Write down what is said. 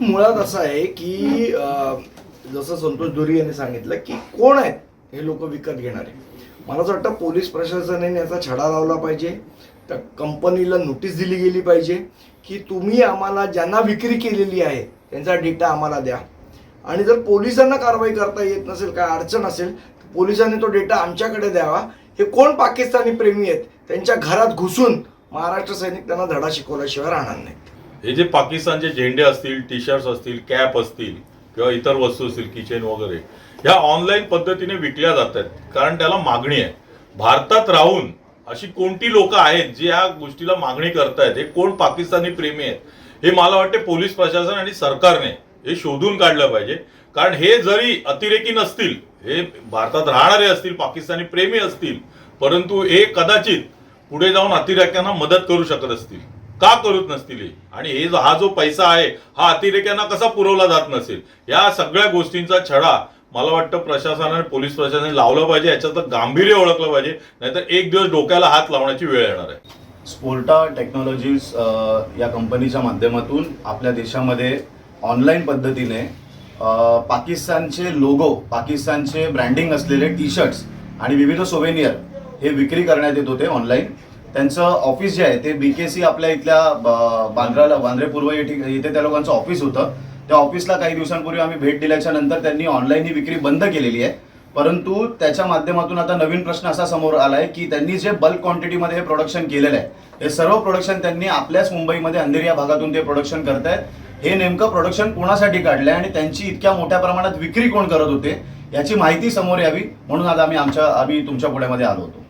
मुळात असं आहे की जसं संतोष दुरी यांनी सांगितलं की कोण आहेत हे लोक विकत घेणारे मला असं वाटतं पोलीस प्रशासनाने याचा छडा लावला पाहिजे त्या कंपनीला नोटीस दिली गेली पाहिजे की तुम्ही आम्हाला ज्यांना विक्री केलेली आहे त्यांचा डेटा आम्हाला द्या. आणि जर पोलिसांना कारवाई करता येत नसेल काय अडचण असेल तर पोलिसांनी तो डेटा आमच्याकडे द्यावा. हे कोण पाकिस्तानी प्रेमी आहेत त्यांच्या घरात घुसून महाराष्ट्र सैनिक त्यांना धडा शिकवल्याशिवाय राहणार नाहीत. हे जे पाकिस्तानचे झेंडे असतील टी शर्ट्स असतील कॅप असतील किंवा इतर वस्तू असतील किचन वगैरे ह्या ऑनलाईन पद्धतीने विकल्या जात आहेत कारण त्याला मागणी आहे. भारतात राहून अशी कोणती लोक आहेत जी या गोष्टीला मागणी करतायत? हे कोण पाकिस्तानी प्रेमी आहेत? हे मला वाटते पोलीस प्रशासन आणि सरकारने हे शोधून काढलं पाहिजे. कारण हे जरी अतिरेकी नसतील हे भारतात राहणारे असतील पाकिस्तानी प्रेमी असतील परंतु हे कदाचित पुढे जाऊन अतिरेक्यांना मदत करू शकत असतील. का करत नसतील आणि हे जो- हा जो पैसा आहे हा अतिरेक्यांना कसा पुरवला जात नसेल? या सगळ्या गोष्टींचा छडा मला वाटतं प्रशासनाने पोलीस प्रशासनाने लावलं पाहिजे याच्यात गांभीर्य ओळखलं पाहिजे नाहीतर एक दिवस डोक्याला हात लावण्याची वेळ येणार आहे. स्पोर्टा टेक्नॉलॉजीज या कंपनीच्या माध्यमातून आपल्या देशामध्ये ऑनलाईन पद्धतीने पाकिस्तानचे लोगो पाकिस्तानचे ब्रँडिंग असलेले टी शर्ट्स आणि विविध सोवेनियर हे विक्री करण्यात येत होते ऑनलाईन. त्यांचं ऑफिस जे आहे ते बी के सी आपल्या इथल्या ब- बांद्राला बांद्रे पूर्व येथे इथे त्या लोकांचं ऑफिस होतं. त्या ऑफिसला काही दिवसांपूर्वी आम्ही भेट दिल्याच्या नंतर त्यांनी ऑनलाईन ही विक्री बंद केलेली आहे. परंतु त्याच्या माध्यमातून आता नवीन प्रश्न असा समोर आलाय की त्यांनी जे बल्क क्वांटिटीमध्ये हे प्रोडक्शन केलेलं आहे हे सर्व प्रोडक्शन त्यांनी आपल्याच मुंबईमध्ये अंधेरी या भागातून ते प्रोडक्शन करतायत. हे नेमकं प्रोडक्शन कोणासाठी काढलंय आणि त्यांची इतक्या मोठ्या प्रमाणात विक्री कोण करत होते याची माहिती समोर यावी. म्हणून आज आम्ही आमच्या आम्ही तुमच्या पुण्यामध्ये आलो होतो.